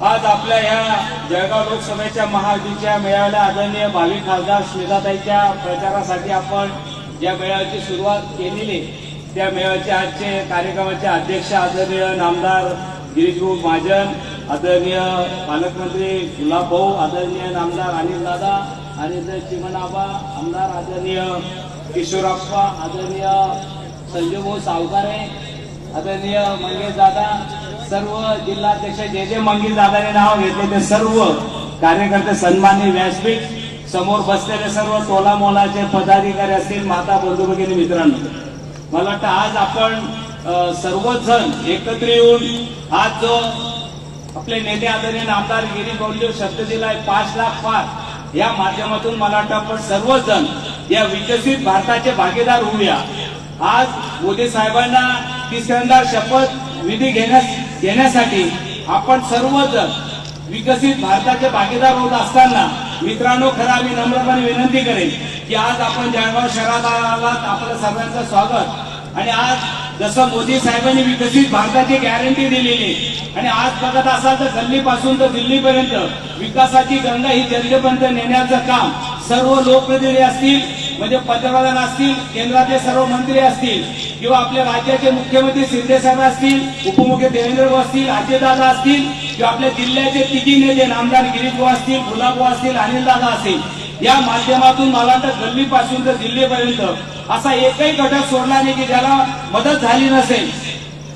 आज आपल्या या जळगाव लोकसभेच्या महायुतीच्या मेळाव्याला आदरणीय भावी खासदार स्मिताताईच्या प्रचारासाठी आपण ज्या मेळाव्याची सुरुवात केलेली त्या मेळाव्याचे आजचे कार्यक्रमाचे अध्यक्ष आदरणीय नामदार गिरीशभाऊ महाजन आदरणीय पालकमंत्री गुलाबभाऊ आदरणीय नामदार अनिल दादा आणि चिमणाबा आमदार आदरणीय किशोराप्पा आदरणीय संजयभाऊ सावकारे आदरणीय मंगेश दादा सर्व जिल्हाध्यक्ष जे जे मंगील दादाने नाव घेतले ते सर्व कार्यकर्ते सन्मान्य व्यासपीठ समोर बसलेले सर्व टोला मोलाचे पदाधिकारी असतील माता बंधू भगिनी मित्रांनो. मला वाटतं आज आपण सर्वजण सर्वच जण एकत्र येऊन आज जो आपले नेते आदरणीय आमदार गिरी गौंडीव शब्द दिलाय पाच लाख पाच या माध्यमातून मला वाटतं आपण सर्वजण या विकसित भारताचे भागीदार होऊया. आज मोदी साहेबांना तिसऱ्यांदा शपथ विधी घेण्यास देण्यासाठी आपण सर्वजण विकसित भारताचे भागीदार होत असताना मित्रांनो खरं आम्ही नम्रपणे विनंती करेन की आज आपण जळगाव शहरात आलात आपलं सर्वांचं स्वागत. आणि आज जसं मोदी साहेबांनी विकसित भारताची गॅरंटी दिलेली आणि आज बघत असाल तर गल्लीपासून तर दिल्लीपर्यंत विकासाची गंगा ही जनतेपर्यंत नेण्याचं काम सर्व लोकप्रतिनिधी असतील म्हणजे पंतप्रधान असतील केंद्रातले सर्व मंत्री असतील किंवा आपल्या राज्याचे मुख्यमंत्री शिंदे साहेब असतील उपमुख्य देवेंद्र भाऊ असतील अजयदादा असतील किंवा आपल्या जिल्ह्याचे तिघी नेते नामदार गिरीश भाऊ असतील गुलाब भाऊ असतील अनिलदादा असतील या माध्यमातून मला तर गल्लीपासून तर दिल्लीपर्यंत असा एकही घटक सोडला नाही की ज्याला मदत झाली नसेल.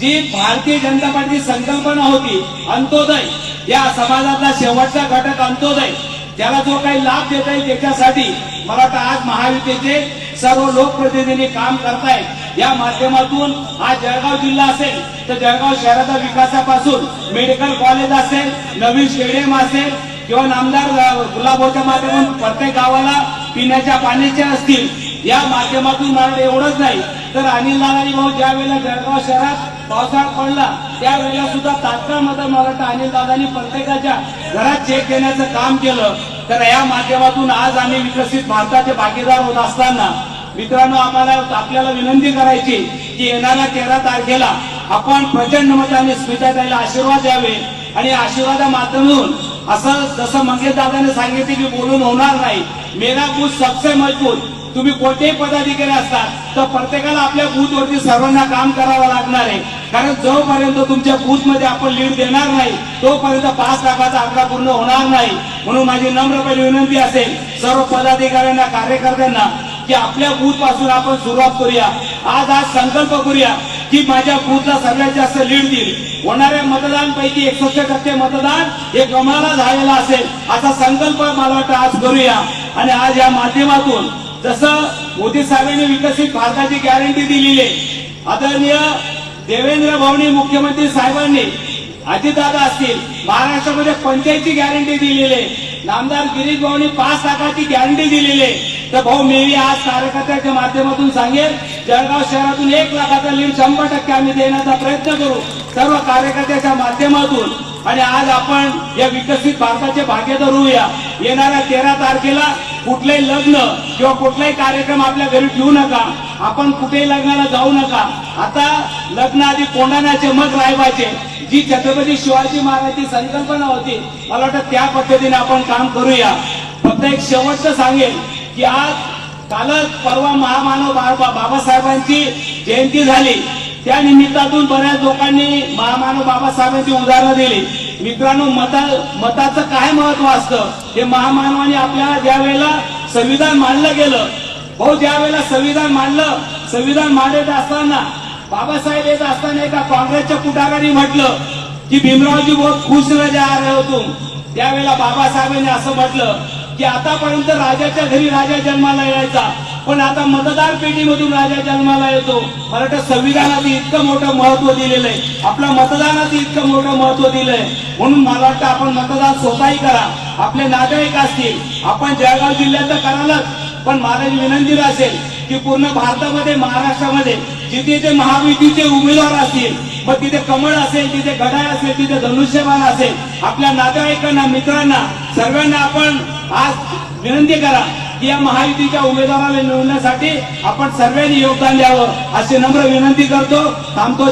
जी भारतीय जनता पार्टीची संकल्पना होती अंत्योदय. या समाजातला शेवटचा घटक अंत्योदय. ज्याला जो काही लाभ देता येईल त्याच्यासाठी मला वाटतं आज महायुतीचे सर्व लोकप्रतिनिधी काम करतायत. या माध्यमातून आज जळगाव जिल्हा असेल तर जळगाव शहराच्या विकासापासून मेडिकल कॉलेज असेल नवीन स्टेडियम असेल किंवा नामदार गुलाबोच्या माध्यमातून प्रत्येक गावाला पिण्याच्या पाण्याचे असतील या माध्यमातून मांडलं एवढंच नाही. तर अनिल दादाजी भाऊ ज्या वेळेला जळगाव शहरात पावसाळा पडला त्यावेळेला सुद्धा तात्काळ मदत मला अनिल दादानी प्रत्येकाच्या घरात चेक देण्याचं काम केलं. तर या माध्यमातून आज आम्ही विकसित भारताचे भागीदार होत असताना मित्रांनो आम्हाला आपल्याला विनंती करायची की येणाऱ्या तेरा तारखेला आपण प्रचंड मताने स्मिताताईला आशीर्वाद द्यावे आणि आशीर्वादा माध्यमातून असं जसं मंगेश दादाने सांगितले की बोलून होणार नाही. मेरा बूथ सबसे मजबूत. तुम्ही कोणतेही पदाधिकारी असतात तर प्रत्येकाला आपल्या बूथ वरती सर्वांना काम करावं लागणार आहे. कारण जोपर्यंत तुमच्या बूथमध्ये आपण लीड देणार नाही तोपर्यंत पाच लाखाचा आकडा पूर्ण होणार नाही. म्हणून माझी नम्रपणे विनंती असेल सर्व पदाधिकाऱ्यांना कार्यकर्त्यांना की आपल्या बूथपासून आपण सुरुवात करूया. आज आज संकल्प करूया. की माझ्या बूथला सगळ्यात जास्त लीड देईल. होणाऱ्या मतदान पैकी एकसष्ट टक्के मतदान हे कमळाला झालेला असेल. असा संकल्प मला वाटतं आज करूया. आणि आज या माध्यमातून जसं मोदी साहेबांनी विकसित भारताची गॅरंटी दिलेली आहे आदरणीय देवेंद्र भाऊनी मुख्यमंत्री साहेबांनी अजितदादा असतील महाराष्ट्रामध्ये पंचायतची गॅरंटी दिलेली आहे. नामदार गिरीश भाऊनी पाच लाखाची गॅरंटी दिलेली आहे. तर भाऊ मी आज कार्यकर्त्याच्या माध्यमातून सांगेल जळगाव शहरातून एक लाखाचा लीड शंभर टक्के आम्ही देण्याचा प्रयत्न करू सर्व कार्यकर्त्याच्या माध्यमातून. आणि आज आपण या विकसित भारताचे भागीदार होऊया. येणाऱ्या तेरा तारखेला कुठलंही लग्न किंवा कुठलाही कार्यक्रम आपल्या घरी ठेवू नका. आपण कुठेही लग्नाला जाऊ नका. आता लग्न आधी कोंडाण्याचे मग रायबाचे. जी छत्रपती शिवाजी महाराजांची संकल्पना होती मला वाटतं त्या पद्धतीने आपण काम करूया. फक्त एक शेवटचं सांगेल की आज कालच परवा महामानव बाबा बाबासाहेबांची जयंती झाली. त्या निमित्तातून बऱ्याच लोकांनी महामानव बाबासाहेबांची उदाहरणं दिली. मित्रांनो मता मताचं काय महत्त्व असतं? हे महामानवाने आपल्याला ज्या वेळेला संविधान मांडलं गेलं भाऊ ज्या वेळेला संविधान मांडलं संविधान मांडत असताना बाबासाहेब येत असताना एका काँग्रेसच्या पुढाऱ्यांनी म्हटलं की भीमरावजी बहुत खुश नजर आ रहे हो तुम. त्यावेळेला बाबासाहेबांनी असं म्हटलं की आतापर्यंत राजाच्या घरी राजा जन्माला यायचा. पण आता मतदार पेटीमधून राजा जन्माला येतो. मला वाटतं संविधानात इतकं मोठं महत्त्व दिलेलं आहे. आपल्या मतदानात इतकं मोठं महत्त्व दिलंय म्हणून मला वाटतं आपण मतदान स्वतःही करा. आपले नातेवाईक असतील. आपण जळगाव जिल्ह्यात करालच. पण महाराज विनंती असेल की पूर्ण भारतामध्ये महाराष्ट्रामध्ये जिथे जे महायुतीचे उमेदवार असतील मग तिथे कमळ असेल तिथे गडाय असेल तिथे धनुष्यबाण असेल आपल्या नातेवाईकांना मित्रांना सर्वांना आपण आज विनंती करा की या महायुतीच्या उमेदवाराला निवडण्यासाठी आपण सर्वांनी योगदान द्यावं अशी नम्र विनंती करतो. थांबतो.